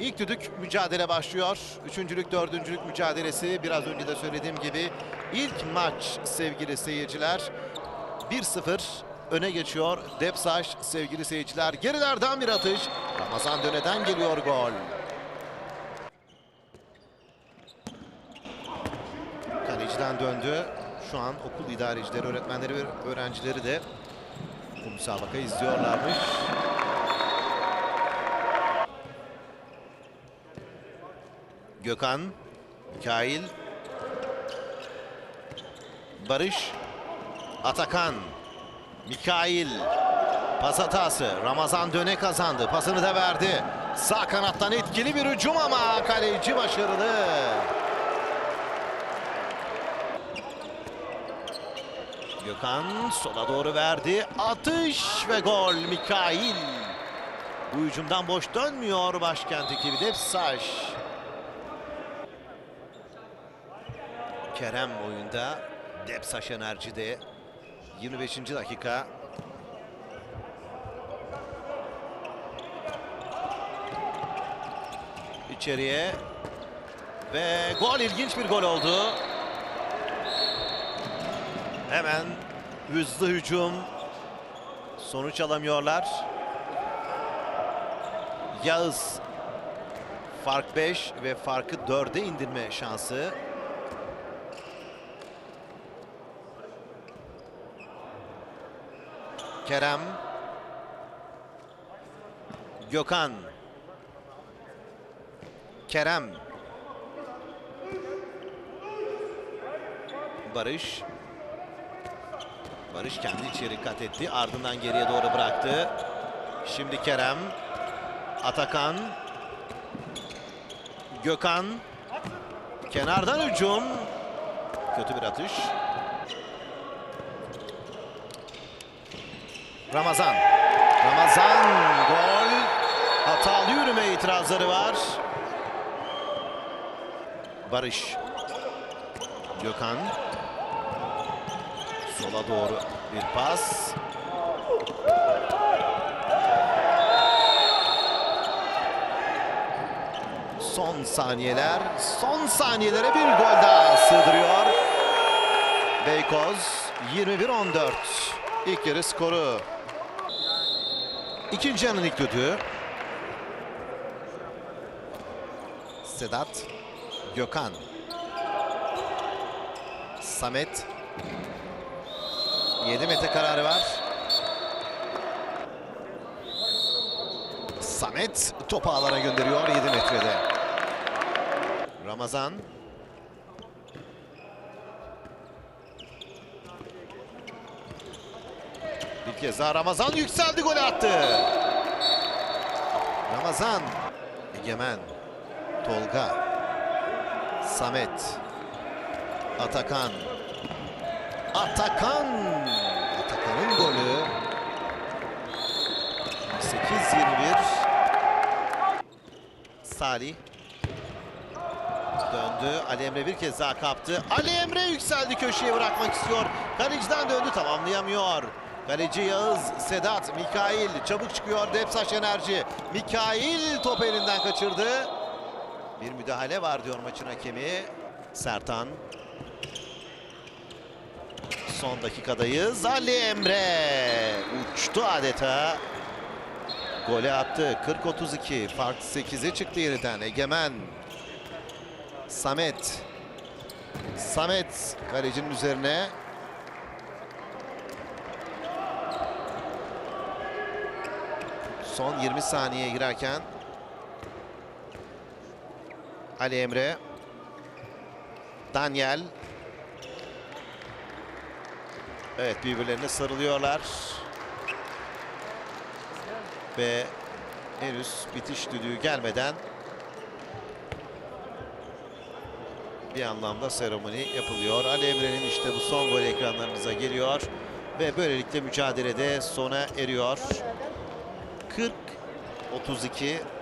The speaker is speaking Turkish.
İlk düdük mücadele başlıyor. Üçüncülük, dördüncülük mücadelesi. Biraz önce de söylediğim gibi ilk maç sevgili seyirciler. 1-0 öne geçiyor Depsaş sevgili seyirciler. Gerilerden bir atış. Ramazan Döne'den geliyor gol. Kaleciden döndü. Şu an okul idarecileri, öğretmenleri ve öğrencileri de bu müsabakayı izliyorlarmış. Gökhan, Mikail, Barış, Atakan, Mikail, pas hatası. Ramazan Döne kazandı. Pasını da verdi. Sağ kanattan etkili bir hücum ama kaleci başarılı. Gökhan sola doğru verdi. Atış ve gol Mikail. Bu hücumdan boş dönmüyor başkent ekibi Depsaş. Kerem oyunda. Depsaş enerjide. 25. dakika. İçeriye. Ve gol ilginç bir gol oldu. Hemen hızlı hücum. Sonuç alamıyorlar. Yağız fark 5 ve farkı 4'e indirme şansı. Kerem. Gökhan. Kerem. Barış. Barış kendi içeri kat etti. Ardından geriye doğru bıraktı. Şimdi Kerem. Atakan. Gökhan. Kenardan hücum. Kötü bir atış. Ramazan. Ramazan gol. Hatalı yürüme itirazları var. Barış. Gökhan. Sola doğru bir pas. Son saniyeler, son saniyelere bir gol daha sığdırıyor. Beykoz 21-14 ilk yarı skoru. İkinci yarının ilk düdüğü. Sedat, Gökhan, Samet 7 metre kararı var. Samet topu ağlara gönderiyor 7 metrede. Ramazan. Bir kez daha Ramazan yükseldi gol attı. Ramazan. Egemen. Tolga. Samet. Atakan. Atakan. Atakan'ın golü. 8-21. Salih. Döndü. Ali Emre bir kez daha kaptı. Ali Emre yükseldi köşeye bırakmak istiyor. Kaleciden döndü tamamlayamıyor. Kaleci Yağız, Sedat, Mikail çabuk çıkıyor Depsaş Enerji. Mikail top elinden kaçırdı. Bir müdahale var diyor maçın hakemi. Sertan. Son dakikadayız. Ali Emre uçtu adeta. Golü attı. 40-32. Fark 8'e çıktı yeniden. Egemen. Samet. Samet kalecinin üzerine. Son 20 saniye girerken Ali Emre. Daniel. Evet birbirlerine sarılıyorlar. Ve henüz bitiş düdüğü gelmeden bir anlamda seremoni yapılıyor. Ali Emre'nin işte bu son gol ekranlarınıza geliyor. Ve böylelikle mücadelede sona eriyor. 40-32